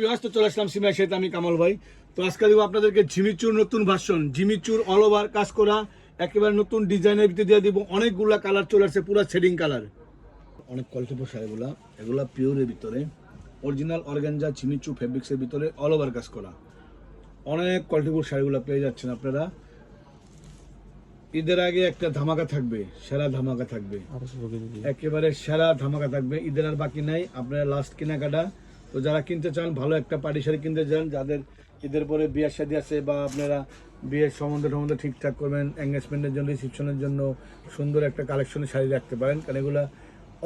ব্যস্ত চলে আসলাম সাথে আমি কামাল ভাই। তো আজকে দিব আপনাদেরকে ঝিমিচুর নতুন ভার্সন ঝিমিচুর অল ওভার কাজ করা একেবারে নতুন ডিজাইনের ভিতরে দিয়ে দিব অনেকগুলা কালার চলে আসছে পুরো শেডিং কালার অনেক কোয়ালিটিফুল শাড়িগুলা এগুলা পিওরের ভিতরে অরিজিনাল অর্গানজা ঝিমিচু ফেব্রিক্সের ভিতরে অল ওভার কাজ করা অনেক কোয়ালিটিফুল শাড়িগুলো পেয়ে যাচ্ছেন আপনারা। ঈদের আগে একটা ধামাকা থাকবে সেরা ধামাকা থাকবে। একেবারে সেরা ধামাকা থাকবে ঈদের আর বাকি নাই আপনারা লাস্ট কেনাকাটা তো যারা কিনতে চান, ভালো একটা পাটি শাড়ি কিনতে চান, যাদের ঈদের পরে বিয়ের শাদী আছে বা আপনারা বিয়ের সম্বন্ধে সম্বন্ধে ঠিকঠাক করবেন এঙ্গেজমেন্টের জন্য রিসিপশনের জন্য সুন্দর একটা কালেকশনের শাড়ি রাখতে পারেন, কারণ এগুলা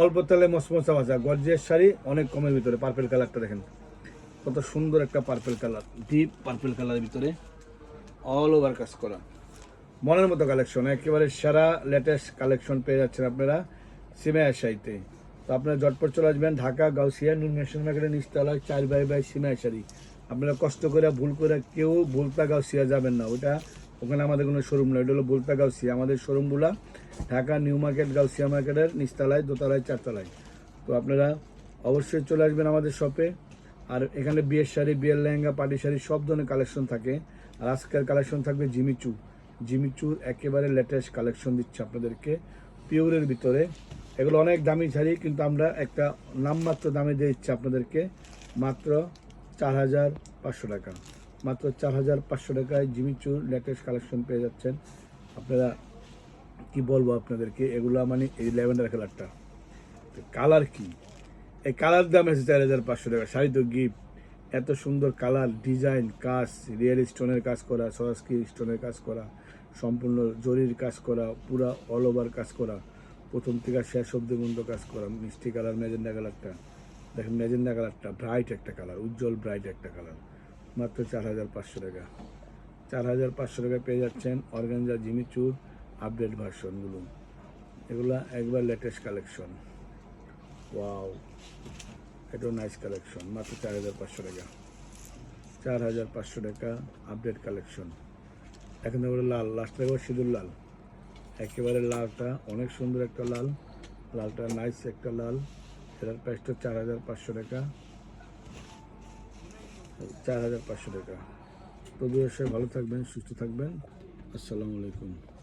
অল্প তেলে মসমসা ভাজা গর্জিয়াস শাড়ি, অনেক কমের ভিতরে পার্পেল কালারটা দেখেন। কত সুন্দর একটা পার্পেল কালার ডিপ পার্পেল কালারের ভিতরে অল ওভার কাজ করা। মনের মতো কালেকশন একেবারে সেরা লেটেস্ট কালেকশন পেয়ে যাচ্ছেন আপনারা সিমায়া শাড়িতে তো আপনারা জটপট চলে আসবেন, ঢাকা, গাউসিয়া, নুন ন্যাশনাল মার্কেটের নিচতলায়, চার বাই বাই সিমায়া শাড়ি আপনারা কষ্ট করে, ভুল করে কেউ ভুলতা গাউসিয়া যাবেন না। ওটা ওখানে আমাদের কোনো শোরুম নয় ওটা হলো ভুলতা গাউসিয়া। আমাদের শোরুমগুলা ঢাকা, নিউ মার্কেট, গাউসিয়া মার্কেটের নিচতলায়, দোতলায়, চারতলায়। তো আপনারা অবশ্যই চলে আসবেন আমাদের শপে আর এখানে বিয়ের শাড়ি, বিয়ের লেহেঙ্গা, পাটি শাড়ি, সব ধরনের কালেকশন থাকে। আর আজকের কালেকশন থাকবে জিমিচু। জিমিচুর একেবারে লেটেস্ট কালেকশন দিচ্ছে আপনাদেরকে। পিওরের ভিতরে। এগুলো অনেক দামি শাড়ি, কিন্তু আমরা একটা নামমাত্র দামে দিয়ে দিচ্ছি আপনাদেরকে মাত্র চার হাজার পাঁচশো টাকা। মাত্র চার হাজার পাঁচশো টাকায় জিমিচুর লেটেস্ট কালেকশন পেয়ে যাচ্ছেন। আপনারা কি বলব আপনাদেরকে? এগুলো মানে এই ল্যাভেন্ডার কালারটা। কালার কি? এই কালার দাম আছে চার হাজার পাঁচশো টাকা। শাড়ি তো গিফট। এত সুন্দর কালার, ডিজাইন, কাজ, রিয়েল স্টোনের কাজ করা সরাসকি স্টোনের কাজ করা, সম্পূর্ণ জরির কাজ করা, পুরা অল ওভার কাজ করা। প্রথম থেকে শেষ অব্দি বন্ধ কাজ করা, মিষ্টি কালার মেজেন্ডা কালারটা। দেখেন মেজেন্ডা কালারটা ব্রাইট একটা কালার উজ্জ্বল ব্রাইট একটা কালার মাত্র চার হাজার পাঁচশো টাকা। চার হাজার পাঁচশো টাকা পেয়ে যাচ্ছেন অর্গানজা জিমিচুর আপডেট ভার্সনগুলো এগুলো একবার লেটেস্ট কালেকশন ওয়াও এটাও নাইস কালেকশন মাত্র চার হাজার পাঁচশো টাকা। চার হাজার পাঁচশো টাকা আপডেট কালেকশন এখন লাল লাস্ট এবার সিঁদুর লাল। একেবারে লালটা, অনেক সুন্দর একটা লাল। লালটা নাইস একটা লাল। এটার প্রাইসটা চার হাজার পাঁচশো টাকা। চার হাজার পাঁচশো টাকা। তো সে ভালো থাকবেন, সুস্থ থাকবেন। আসসালামু আলাইকুম।